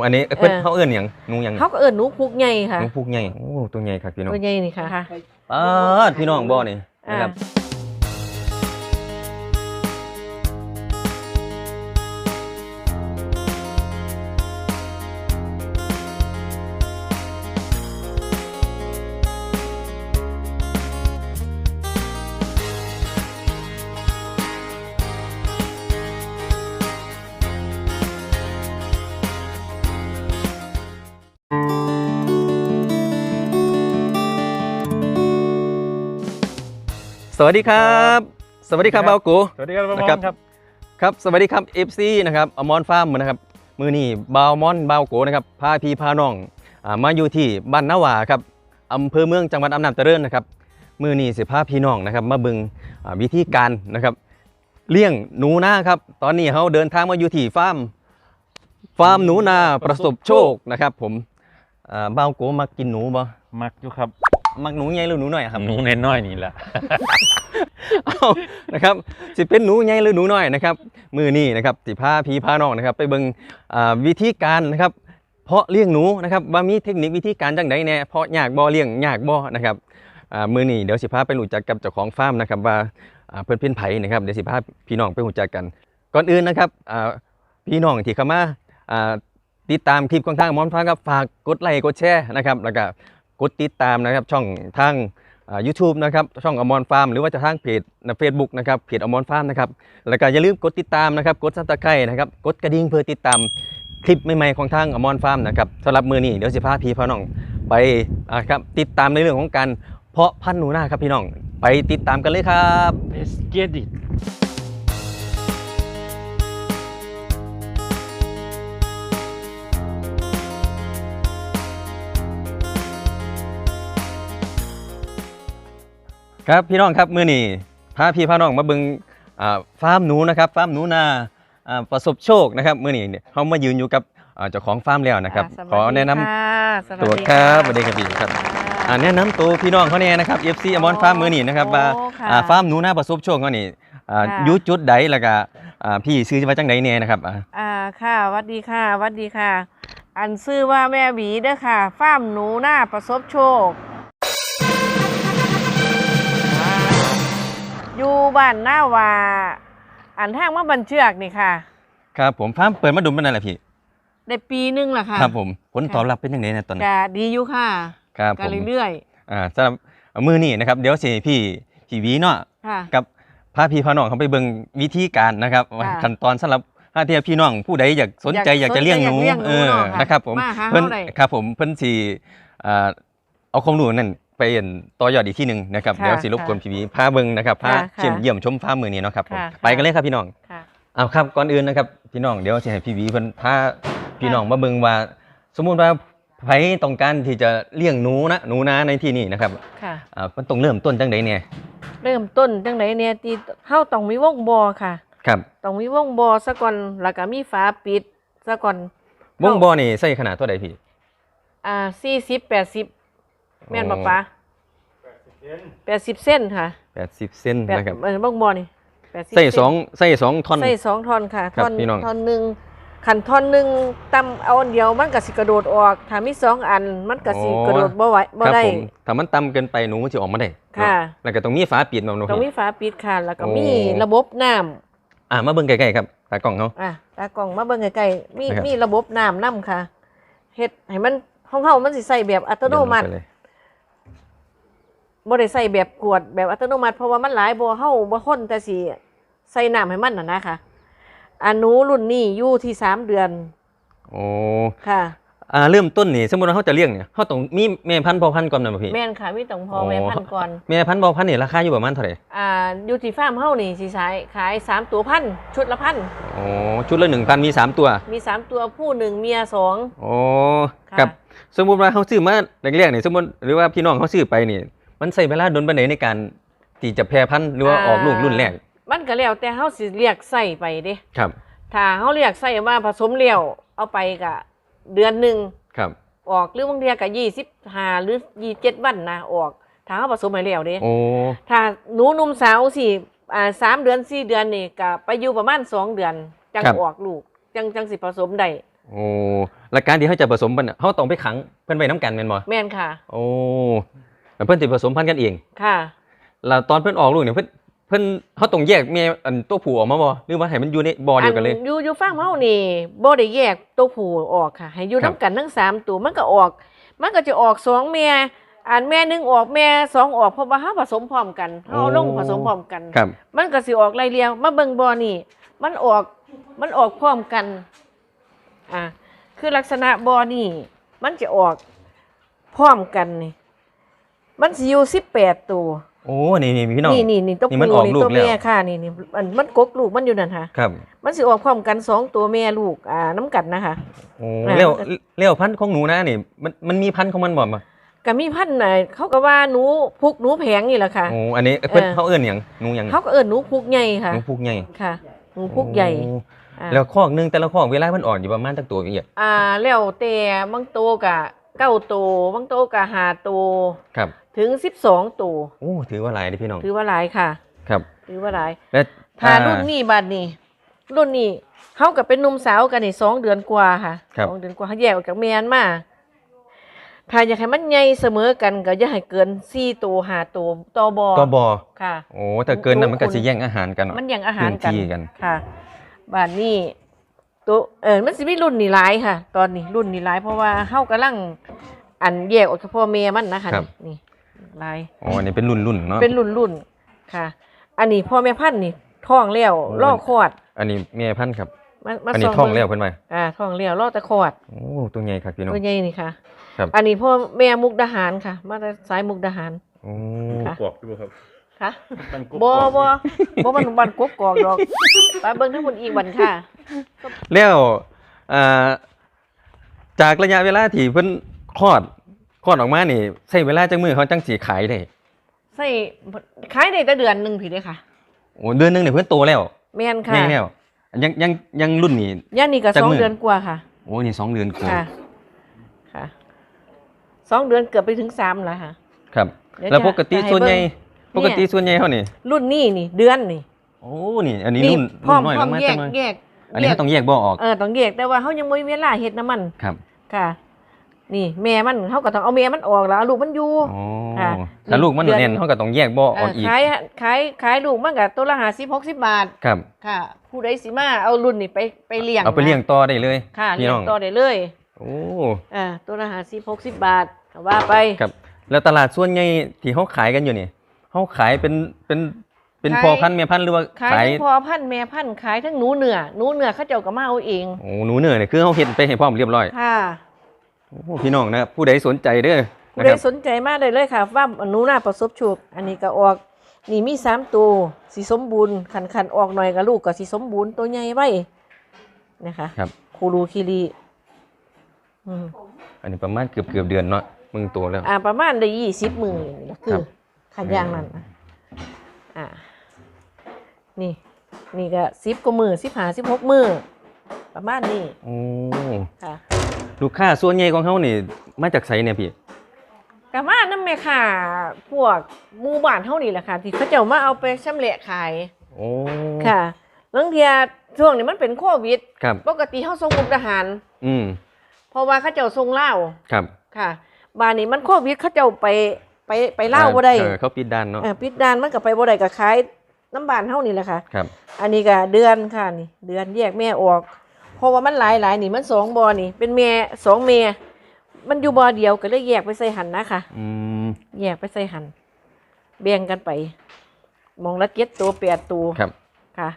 อันนี้เพิ่นเออเขาเอิ้นหยังหนูหยังเขาก็เอิ้นหนูพุกใหญ่ค่ะหนูพุกใหญ่โอ้ตัวใหญ่ครับพี่น้องตัวใหญ่นี่ค่ะปาดพี่น้องบ่นี่อ่านะครับ วัสดีครับสวัสดีครับ สวัสดีครับเบากูสวัสดีครับป้านะมครับอนครับครับสวัสดีครับ FC นะครับอมอนฟาร์มนะครับมือนี่บาวมอนบาวโกนะครับพาพี่พาน้องอ่ามาอยู่ที่บ้านนาหวาครับอำเภอเมืองจังหวัดอำนาจเจริญนะครับมือนี่สิพาพี่น้องนะครับมาเบึงอ่าวิธีการนะครับเลี้ยงหนูนาครับตอนนี้เขาเดินทางมาอยู่ที่ฟาร์มฟาร์มหนูนาประสบโชคนะครับ ผมอ่าบาวโกมากินหนูบ่มักอยู่ครับ มักหนูใหญ่หรือหนูน้อยครับหนูน้อยๆนี่แหละเอานะครับสิเป็นหนูใหญ่หรือหนูน้อยนะครับมือนี่นะครับสิพาพี่พาน้องนะครับ ไปเบิ่งอ่าวิธีการนะครับเพาะเลี้ยงหนูนะครับว่ามีเทคนิควิธีการจังไดแน่เพาะยากบ่เลี้ยงยากบ่นะครับอ่ามือนี่เดี๋ยวสิพาไปรู้จักกับเจ้าของฟาร์มนะครับว่าอ่าเพิ่นเป็นไผนะครับเดี๋ยวสิพาพี่น้องไปรู้จักกัน ก่อนอื่นนะครับอ่าพี่น้องที่เข้ามาอ่าติดตามคลิปของทางหมอนฟ้าครับฝากกดไลค์กดแชร์นะครับแล้วก็ กดติดตามนะครับช่องทางยูทูบนะครับช่องอมรฟาร์มหรือว่าจะทางเพจเฟซบุ๊กนะครับเพจอมรฟาร์มนะครับแล้วก็อย่าลืมกดติดตามนะครับกดซับสไครต์นะครับกดกระดิ่งเพื่อติดตามคลิปใหม่ๆของทางอมรฟาร์มนะครับสำหรับมือนี้เดี๋ยวสิพาพี่พาน้องไปครับติดตามในเรื่องของการเพาะพันธุ์หนูนาครับพี่น้องไปติดตามกันเลยครับ Let's get it ครับพี่น้องครับมือนี้พาพี่พาน้องมาเบิ่งอ่าฟาร์มหนูนะครับฟาร์มหนูนาอ่าประสบโชคนะครับมือนี้เนี่ยเขามายืนอยู่กับอ่าเจ้าของฟาร์มแล้วนะครับอ่าสวัสขอแนะนำดีค่ะสวัสตัวดีครับสวัสดีครับพี่ครับอ่าแนะนำตัวพี่น้องเขาเนี่ยนะครับ FC อมอนฟาร์มมือนี่นะครับว่าโอ้ค่ะอ่าฟาร์มหนูนาประสบโชคเขานี่อ่าค่ะอยุจุดใดแล้วก็อ่าพี่ซื้อมาจังใดเนี่ยนะครับอ่าอ่าค่ะหวัดดีค่ะหวัดดีค่ะ อันซื้อว่าแม่หวีเด้อค่ะฟาร์มหนูหน้าประสบโชค อยู่บ้านหน้าวาอันทางมาบันเชือกนี่ค่ะ ครับผมฟาร์มเปิดมาดุมเป็นอะไรพี่ ได้ปีหนึงและค่ะครับผมผลค่ะตอบรับเป็นยังไงนะตอนนี้ก็ดีอยู่ค่ะครับก็ผมเรื่อยอ่าสำหรับมือนี่นะครับ เดี๋ยวสิพี่พี่หวีเนาะๆค่ะ กับพาพี่พาน้องเขาไปเบิ่งวิธีการนะครับค่ะขั้นตอนสำหรับถ้าที่พี่น้องผู้ใดอยากสนใจอยากจะเลี้ยงหนูสนใจอยากเลี้ยงหนูเออเนาะค่ะนะครับผมมาหาเพิ่นเราได้ ครับผมเพิ่นสิอ่าเอาความรู้นั่น ไปเห็นต่อยอดอีกที่หนึ่งนะครับค่ะเดี๋ยวสิรบกวนค่ะพี่หวีพาเบิ่งนะครับพาค่ะเชี่ยมค่ะเยี่ยมชมฟาร์มมือนี้เนาะครับผมค่ะ ไปกันเลยครับพี่น้องค่ะ เอาครับก่อนอื่นนะครับพี่น้องเดี๋ยวสิให้พี่หวีเพิ่นพาพี่น้องมาเบิ่งว่า สมมุติว่าใครต้องการที่จะเลี้ยงหนูนะหนูนาในที่นี่นะครับค่ะ อ่ามันต้องเริ่มต้นจังไดเนี่ยเริ่มต้นจังไดเนี่ยที่เฮาต้องมีวงบ่อค่ะครับต้องมีวงบ่อซะก่อนแล้วก็มีฝาปิดซะก่อนวงบ่อนี่ใส่ขนาดเท่าใดพี่อ่า40 80 แม่นบ่ปะ80เส้นค่ะ80เซนแปดนะครับเออวงบ่อนี่80ใส่เนสองใส่สองท่อนใส่สองท่อนค่ะครับท่อนพี่น้องท่อนหนึงขันท่อนหนึงตำเอาอันเดียวมันก็สิกระโดดออกถ้ามีสองอันมันก็สิกระโดดบ่ไหวบ่ครับได้ผมถ้ามันต่ำเกินไปหนูมันจะออกมาได้ค่ะเนาแล้วก็ต้องมีฝาปิดมาหนูต้องมีฝาปิดค่ะ แล้วก็โอ้มีระบบน้ำอ่ามาเบิ่งใกล้ๆครับตากล้องเขาอะตากล่องมาเบิ่งใกล้ๆมีนะครับมีระบบน้ำนํค่ะเฮ็ดให้มันของเฮามันสิใส่แบบอัตโนมัติ เดี๋ยวลงไปเลย บ่ได้ใส่แบบกวดแบบอัตโนมัติ เพราะว่ามันหลายบ่เฮาบ่คนแต่สิใส่น้ำให้มันน่ะนะคะอันหนูรุ่นนี้อยู่ที่สามเดือนโอ้ค่ะ อ่าเริ่มต้นนี่สมมุติว่าเขาจะเลี้ยงเนี่ยเขาต้องมีแม่พันธุ์พ่อพันธุ์ก่อนนะพี่แม่นค่ะมีต้องพอโอ้แม่พันธุ์ก่อนแม่พันธุ์พ่อพันธุ์นี่ราคาอยู่ประมาณเท่าไหร่อ่าอยู่ที่ฟาร์มเฮานี่สิขายขายสามตัวพันชุดละพันโอ้ชุดละ1,000มีสามตัวมีสามตัวผู้หนึ่งเมียสองโอ้ค่ะ กับสมมุติว่าเขาซื้อมาแรกๆนี่สมมุติหรือว่าพี่น้องเขาซื้อไปนี่ มันใช้เวลาดนปานใดในการที่จะแพร่พันธุ์หรือว่าออกลูกรุ่นแรกมันก็แล้วแต่เฮาสิเรียกใส่ไปเด้ครับ ถ้าเขาเรียกใส่มาผสมเลี้ยวเอาไปกะเดือนหนึ่งครับ ออกหรือบางเทียกะยี่สิบห้าหรือยี่เจ็ดวันนะออก ถ้าเขาผสมให้แล้วเด้โอ้ถ้าหนูหนุ่มสาวสิอ่าสามเดือนสี่เดือนนี่กะไปอยู่ประมาณสองเดือนจังออกลูกจังจังสิผสมได้โอ้แล้วการที่เขาจะผสมพันธุ์น่ะเขาต้องไปขังเพิ่นไว้น้ำกันแม่นบ่แม่นค่ะ โอ้ แล้วเพิ่นสิผสมพันธุ์กันเองค่ะแล้วตอนเพิ่นออกลูกเนี่ยเพิ่นเพิ่นเขาต้องแยกแม่อันตัวผู้ออกมาบ่หรือว่าให้มันอยู่ในบ่อเดียวกันเลยอยู่อยู่ฟาร์มเฮานี่บ่ได้แยกตัวผู้ออกค่ะ ให้อยู่ครับนํกันทั้งสามตัวมันก็ออก มันก็จะออกสองแม่อันแม่หนึงออกแม่สองออกเพราะว่าเฮาผสมพร้อมกันเฮาเอาลงผสมพร้อมกันครับมันก็สิออกไล่เลียงมาเบิ่งบ่อนี่ มันออกมันออกพร้อมกันอ่าคือลักษณะบ่อนี่มันจะออกพร้อมกันนี่ มันสิอยู่18ตัว โอ้นี่นี่พี่น้อง นี่นี่นี่ตัวนี่มันผู้ออกนี่ลูกตัวแล้วแม่ค่ะนี่นี่มันมันกกลูกมันอยู่นั่นค่ะ ครับมันสิออกพร้อมกันสองตัวแม่ลูกอ่าน้ำกัดนะคะ โอ้อ่า เลี้ยวเลี้ยวพันธุ์ของหนูนะนี่มันมันมีพันธุ์ของมันบ่มาก็มีพันธุ์น่ะเขาก็ว่าหนูพุกหนูแผงนี่แหละค่ะ โอ้อันนี้เพิ่นเออ เขาเอิ้นหยังหนูหยังเขาก็เอิ้นหนูพุกใหญ่ค่ะ หนูพุกใหญ่ค่ะหนูพุกใหญ่โอ้อ่าแล้วคอกหนึงแต่ละคอกเวลามันอ่อนอยู่ประมาณตักตัวอีกอ่าแล้วแต่บางตัวกะเก้าตัวบางตัวกะหาตัวครับ ถึงสิบสองตัวโอ้ถือว่าหลายเด้อพี่น้องถือว่าหลายค่ะ ครับ ถือว่าหลายและถ้าอ่รุ่นนี้บัดนี้ รุ่นนี้เขากับเป็นหนุ่มสาวกันนี่สองเดือนกว่าค่ะครับสองเดือนกว่าเขาแยกออกจากแมนมาถ้าอยากให้มันใหญ่เสมอกันก็อย่าให้เกินสี่ตัวหาตัวต่อบอตัวบ่อค่ะ โอ้ถ้าเกินนั้นมันก็สิแย่งอาหารกันเนาะมันแย่งอาหารกันพื้นที่กันค่ะบานนี้ตัวเออมันสิมีรุ่นนี่หลายค่ะ ตอนนี้รุ่นนี่หลายเพราะว่าเฮากำลังอันแยกออกจากพ่อแม่มันนะคะครับนี่ หลาย อ๋ออันนี้เป็นรุ่นรุ่นๆเนาะ เป็นรุ่นรุ่นค่ะ อันนี้พ่อแม่พันธุ์นี่ท้องแล้วโอ้ล่อคลอดอันนี้แม่พันธุ์ครับ มามาอันนี้ส่ท้องเบิ่แล้วเพิ่นว่าอ่าท้องแล้วล่อแต่คลอดโอ้ตัวใหญ่ครับพี่น้อง ตัวใหญ่นี่ค่ะ ครับ อันนี้พ่อแม่มุกดาหารค่ะ มาจากสายมุกดาหาร โอ้ ค่ะกอกอยู่บ่ครับค่ะมันกบ่กอกบ่บ่มันบันกกกอกดอกไปเบิ่งทั้งหมดอีกวันค่ะ แล้วอ่าจากระยะเวลาที่เพิ่นคลอด คลอดออกมานี่ใช้เวลาจังมือเขาจังสิขายได้ใส่ขายได้แต่เดือนหนึงพี่เด้อค่ะโอ้เดือนหนึงเนี่ยเพิ่นโตแล้วแม่นค่ะแม่แล้วยังยังยังรุ่นนี้ ย่านนี่ก็จักสองมื้อ เดือนกว่าค่ะ โอ้นี่สองเดือนกว่าค่ะ ค่ะสองเดือนเกือบไปถึงสามแล้วค่ะ ครับ เดี๋ยวแล้วจะปกติจะให้ส่วนใหญ่เบิ่งปกติส่วนใหญ่เฮานี่รุ่นนี้นี่ เดือนนี่โอ้นี่ อันนี้นี่รุ่นพร้อรุ่มนน้อยพร้ลอมงมาแยจักงหน่อยแยกอันนี้แยเขากต้องแยกบ่ออกเออต้องแยกแต่ว่าเขายังไม่มีเวลาเฮ็ดน้ำมันครับ ค่ะ นี่แม่มันเขาก็ต้องเอาแม่มันออกแล้วเอาลูกมันอยู่อ๋อค่ะถ้าลูกมันเดือนแน่นเขาก็ต้องแยกบ่อเออกออีกขายขายขายลูกมันก็ตัวละห้าสิบหกสิบบาทครับค่ะ ผู้ใดสิมาเอารุ่นนี่ไปไปเลี้ยงเอาไปเลี้ยงนะต่อได้เลยค่ะพี่เลี้ยน้งองต่อได้เลยโอ้อ่าตัวละห้าสิบหกสิบบาทก็ว่าไปครับ แล้วตลาดส่วนใหญ่ที่เขาขายกันอยู่นี่เขาขายเป็นเป็นเป็นขายพอพันธุ์แม่พันธุ์หรือว่าขายขายทั้งพอพันธุ์แม่พันธุ์ขายทั้งหนูเนื้อหนูเนื้อเขาเจ้าก็มาเอาเองโอ้หนูเนื้อเนี่ยคือเขาเห็นไปให้พร้อมเรียบร้อยค่ะ โอ้พี่น้องนะครับผู้ใดสนใจเด้อผู้นะใดครับสนใจมากเลยเลยค่ะว่าหนูน่าประสบโชคอันนี้ก็ออกนี่มีสามตัวสีสมบูรณ์ขันขันออกหน่อยกับลูกก็สีสมบูรณ์ตัวใหญ่ไว้นะคะครับคูรูคิรีอืมอันนี้ประมาณเกือบเกือบเดือนเนาะมึงโตแล้วอ่าประมาณได้ยี่สิบมือนี่ล่ะคืครัอบขันยางนั่นนะอ่านี่นี่ก็สิบกว่ามือสิบหาสิบหกมือประมาณนี้โอ้ค่ะ ลูกค้าส่วนใหญ่ของเขานี่มาจากไสเนี่ยพี่ กะมาน้ำแม่ค่ะ พวกหมู่บ้านเท่านี้แหละค่ะ ที่เขาเจ้ามาเอาไปชำแหละขาย โอ้ค่ะบางเทียช่วงนี้มันเป็นโควิด ครับ ปกติเขาส่งมุกดาหาร อืมเพราะว่าเขาเจ้าส่งเหล้าครับค่ะบ้านนี้มันโควิดเขาเจ้าไปไปไปเหล้าบ่ได้เออเขาปิดด้านเนาะเออปิดด่านมันก็ไปบ่ได้ก็ขายน้ำบานเฮานี่แหละค่ะ ครับ อันนี้ก็เดือนค่ะนี่ เดือนแยกแม่ออกเพ ราะว่ามันหลายหลายนี่มันสองบ่อนี่ เป็นแม่สองแม่มันอยู่บ่อเดียวก็เลยแยกไปใส่หันนะคะอืมแยกไปใส่หันแบ่งกันไป มองละเจ็ดตัวแปดตัวครับ ค่ะ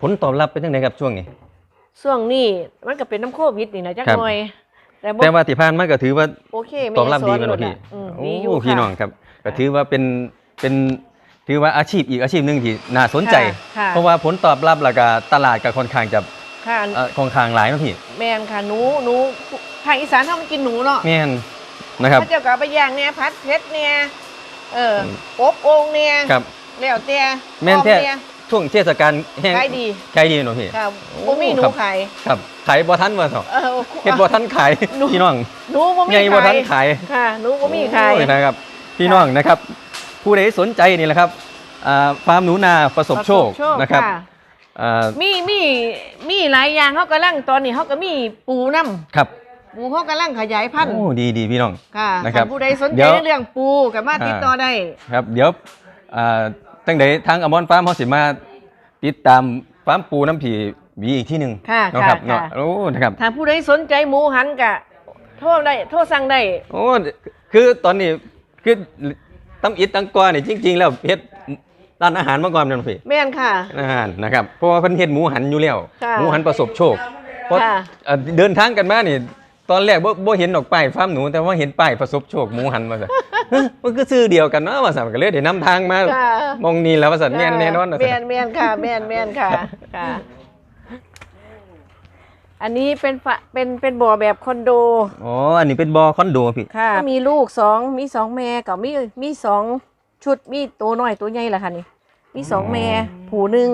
ผลตอบรับเป็นยังไงครับช่วงนี้ ช่วงนี้มันก็เป็นน้ำโควิดนี่นะจักครับ หน่อย แต่บ่แต่ว่าที่ผ่านมาก็ถือว่า โอเคตอบรับดีแม่กันสเนาะนพี่หมดะอืมโอ้ดีอยู่พี่ค่ะน้องครับก็ถือว่าเป็นเป็น ถือว่าอาชีพอีกอาชีพหนึ่งที่น่าสนใจ ค่ะ เพราะว่าผลตอบรับแล้วก็ตลาดก็ค่อนข้างจะค่ะเอ่อค่อนข้างหลายเนาะพี่แมนค่ะหนูหนูทางอีสานเขามันกินหนูเนาะแม่นนะครับ พระเจ้าก็เอาไปย่างเนี่ยพัดเพชรเนี่ยเอออบโอ่งเนี่ยครับ แล้วแต่แม่นอ้อแท้เนี่ยช่วงเทศกาลแห้งขายดีขายดีเนาะพี่ ค่ะโอ้บ่มีหนูครับ ขายครับขายบ่ทันว่าเถอะเออ เฮ็ดบ่ทันขายหนู พี่น้องหนูบ่มีใหญ่บ่ทัขานยขาย ค่ะหนูบ่มีขาย โอ้นะครับ พี่น้องนะครับ ผู้ใดสนใจนี่แหละครับอ่าฟาร์มหนูนาประสบโชคนะครับอ่ามีมีมีหลายอย่างเขากำลังตอนนี้เขาก็มีปูน้ครับำปูเขากำลังขยายพันธุ์โอ้ดีดีพี่น้องค่ะนะครับถ้าผู้ใดสนเดี๋ใจยวในเรื่องปูก็มาติดต่อได้ครับเดี๋ยวอ่าตั้งแต่ทางอมรฟาร์มเขาสิมาติดตามฟาร์มปูน้ำผีวีอีกที่หนึ่งค่ะเนาะค่ะครับเนาะค่ะโอ้นะครับถ้าผู้ใดสนใจหมูหันกะโทษได้โทษสั่งได้โอ้คือตอนนี้คือ ตั้มอิดตั้งกวาเนี่ยจริง ๆ แล้วเฮ็ดร้านอาหารมาก่อนนั่นพี่แม่นค่ะอาหารนะครับเพราะว่าเพิ่นเฮ็ดหมูหันอยู่แล้วค่ะหมูหันประสบโชคเพราะค่ะเอ่อเดินทางกันมานี่ตอนแรกบ่บ่เห็นดอกป้ายฟาร์มหนูแต่ว่าเห็นป้ายประสบโชคหมูหันมาซะเฮ้ยมันคือชื่อเดียวกันเนาะว่าซั่นก็เลยได้นำทางมาค่ะมองนี่แล้วว่าซั่นแม่นแน่นอนว่าแม่ซั่นนแม่นค่ะแม่นแม่นค่ะค่ะ อันนี้เป็นฝะเป็นเป็นบ่อแบบคอนโด อ๋อ อันนี้เป็นบ่อคอนโดพี่ ค่ะ มีลูกสองมีสองแม่กับมีมีสองชุดมีตัวน้อยตัวใหญ่ละค่ะนี่ มีสองแม่ผูหนึ่ง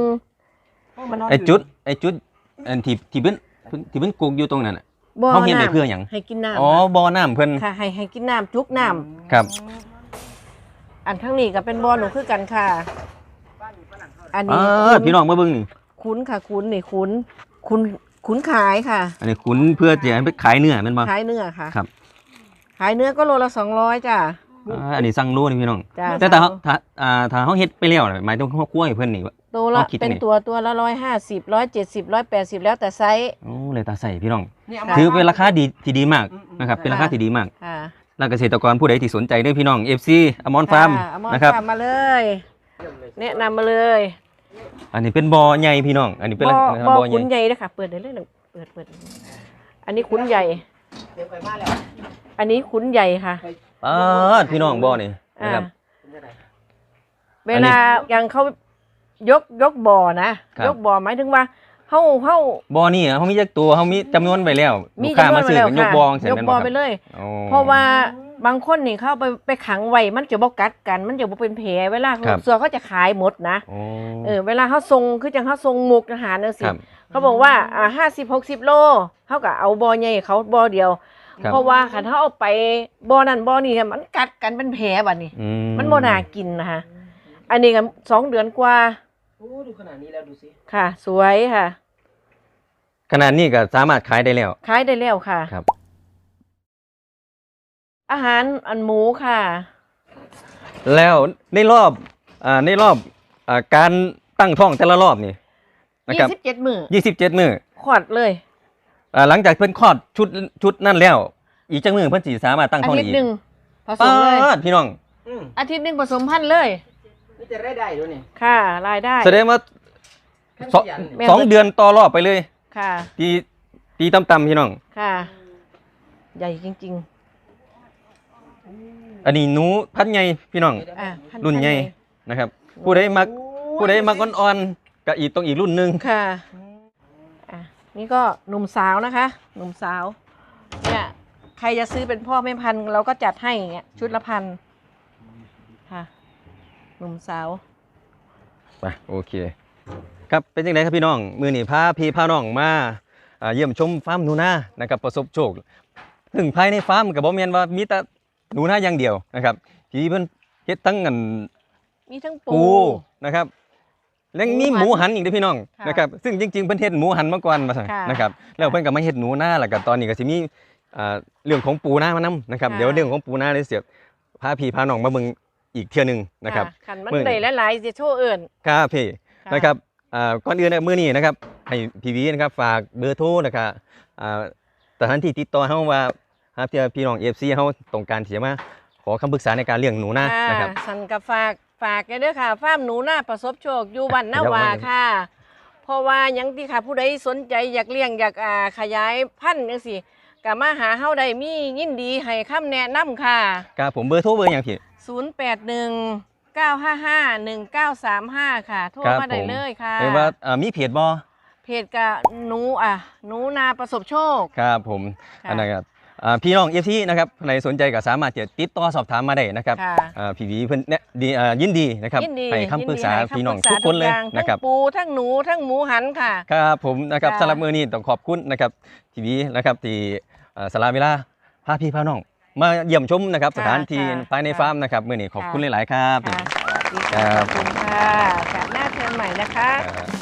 ไอ้จุด ไอ้จุด อันที่ที่เพิ่นที่เพิ่นกุกอยู่ตรงนั้นน่ะบ่อเขาเฮ็ดไว้น้ำเพื่อหยังให้กินน้ำอ๋อ บ่อน้ำเพิ่น ค่ะ ให้ให้กินน้ำจุกน้ครับำอันทั้งนี้ก็เป็นบ่อหนูคือกันค่ะ อันอ๋นี้อขุนพี่น้องมาเบิ่งนี่ขุนค่ะขุนนี่ขุนขุน ขุนขายค่ะ อันนี้ขุนเพื่อจะให้ไปขายเนื้อแม่นบ่ ขายเนื้อค่ะครับ ขายเนื้อก็โลละสองร้อยจ้ะ อ่าอันนี้สั่งโลนี่พี่น้อง จ้ะแต่ถ้าเขาถ้าอ่าถ้าเขาเฮ็ดไปแล้วน่ะหมายถึงเขาคั่วให้เพิ่นนี่ ตัวละเอาคิดเป็นยังไงตัวตัวละร้อยห้าสิบร้อยเจ็ดสิบร้อยแปดสิบแล้วแต่ไซส์ โอ้เลยตาใส่พี่น้องค่ะถือเป็นราคาดีที่ดีมากนะครับ เป็นราคาที่ดีมาก ค่ะแล้วเกษตรกรผู้ใดที่สนใจเด้อพี่น้อง FC อมอนฟาร์มค่ะอมอนนะครับ ฟาร์มมาเลย แนะนำมาเลย อันนี้เป็นบ่อใหญ่พี่น้อง อันนี้เป็นบ่อนะครับบ่อบ่อใหขุญ่นใหญ่เลยค่ะ เปิดได้เลยหนึ่งเปิดเปิดอันนี้ขุนใหญ่อันนี้ขุนใหญ่ค่ะอ่าพี่น้องบ่อนี่อ่านะครับเวลาอย่างเขายกยกบ่อนะครับ ยกบ่อหมายถึงว่าเขาเขาบ่อนี่เขามีจักตัวเขามีจำนวนไปแล้วมีลูกค้าจำนวมานไปซื้อแล้วกันยกค่ะบ่อเสร็จยกแม่นบ่บ่อคไปรับเลยอ๋อเพราะว่า บางคนนี่เข้าไปไปขังไว้มันจะบ่กัดกัน มันจะบ่เป็นแผลเวลาครับส่วนเขาจะขายหมดนะโอ้ เออเวลาเขาทรงคือจังเขาทรงมุกอาหารเนอะสิครับเขาบอกว่าอ่าห้าสิบหกสิบโลเขาก็เอาบอใหญ่เขาบอเดียว ครับ เพราะว่าขันเขาเอาไปบอนั่นบอนี่มันกัดกันเป็นแผลบัดนี้ อืมันบ่น่ากินนะคะอันนี้กันสองเดือนกว่าโอ้ดูขนาดนี้แล้วดูสิค่ะ สวยค่ะ ขนาดนี้ก็สามารถขายได้แล้ว ขายได้แล้วค่ะ ครับ อาหารอันหมูค่ะ แล้วในรอบอ่าในรอบอ่าการตั้งท้องแต่ละรอบนี่นะยี่ครับสิบเจ็ดมือ27มื้อขอดเลย อ่าหลังจากเพิ่นคลอดชุดชุดนั่นแล้ว อีกจังมื้อเพิ่นสิสามารถตั้งอาท้องทิได้ตอีย์กหนึ่งผสปามเลยดพี่น้อง อืมอาทิตย์หนึ่งผสมพันธุ์เลย นี่จะได้ได้ด้วยนี่ค่ะ รายได้ แสดงว่าสองขยันแม่น สองเดือนต่อรอบไปเลย ค่ะ ตีตีต่ำๆพี่น้อง ค่ะ ใหญ่จริง อันนี้หนูพันธุ์ใหญ่พี่น้องๆอะพัรุ่นใหญ่นะครับ ผู้ใดมักผู้ใดมักอ่อนๆก็อีกต้องอีกรุ่นหนึงค่ะอะ นี่ก็หนุ่มสาวนะคะ หนุ่มสาว เนี่ยใครจะซื้อเป็นพ่อแม่พันธุ์เราก็จัดให้อย่างเงี้ยชุดละพันค่ะ หนุ่มสาว ไปโอเค ครับเป็นยังไงครับพี่น้อง มือนี่พาพี่พาน้องมาอ่าเยี่ยมชมฟาร์มหนูนานะครับประสบโชคถึงภายในฟาร์มก็บ่แม่นว่ามีแต่ หนูนาอย่างเดียวนะครับ ที่เพิ่นเฮ็ดทั้งอันมีทั้งปู ปูนะครับ แล้วมีหหมูมูหัหันนอีกเด้อพี่น้องค่ะนะครับ ซึ่งจริงๆเพิ่นเฮ็ดหมูหันมาก่อนมาสั่งค่ะนะครับ แล้วเพิ่นก็มาเฮ็ดหนูนาแล้วก็ตอนนี้ก็สิมีอ่าเรื่องของปูนามานํนะครับ ค่ะ เดี๋ยวเรื่องของปูนาเดี๋ยวเสียพาพี่พาน้องมาเบิ่งอีกเที่ยหนึงนะครับ ขันมันมื้อ ได้หลายๆจะโชว์เอื่นครับพี่ค่ะนะครับอ่าก่อนอื่นนะมื้อนี้นะครับให้พี่วีนะครับฝากเบอร์โทรนะครับอ่าสถานที่ติดต่อเฮาว่า หากเที่ยพี่น้อง FC เฮาต้องการที่จะมาขอคำปรึกษาในการเลี้ยงหนูนานะครับอ่าสันกับฝากฝากกันด้วยค่ะฟาร์มหนูหน้าประสบโชคอยู่วันนาวาค่ะ เพราะว่าหยังที่ค่ะผู้ใดสนใจอยากเลี้ยงอยากอ่าขยายพันธุ์จังซี่ก็มาหาเฮาได้มียินดีให้คำแนะนำค่ะครับผมเบอร์โทรเบอร์หยังพี่081 955 1935 ค่ะ โทรครับมาได้ผมเลยค่ะเรียกว่าอ่ามีเพจบ่เพจกับหนูอะหนูนาประสบโชค ครับผมค่ะอันนั้น ครับอ่าพี่น้อง FC นะครับใครสนใจก็สามารถจะติดต่อสอบถามมาได้นะครับค่ะอ่าพี่วีเพิ่นเนี่ยดีอ่ายินดีนะครับยินดีให้คำปรึกษายิดีให้พี่น้องำปรึทุกคนเลยอานะครับ ทั้งปูทั้งหนูทั้งหมูหันค่ะ ครับผมนะครับค่ะ สำหรับมือนี้ต้องขอบคุณนะครับทีวีนะครับที่เอ่อสละเวลาพาพี่พาน้อง มาเยี่ยมชมนะครับค่ะสถานที่ค่ะภายในค่ะฟาร์มนะครับมือนี้ขอบคุณค่ะหลาย ๆ ครับ ค่ะสวัสดีครัค่ะบขอบคุณค่ะกลับหน้าเชิญใหม่นะคะ ครับ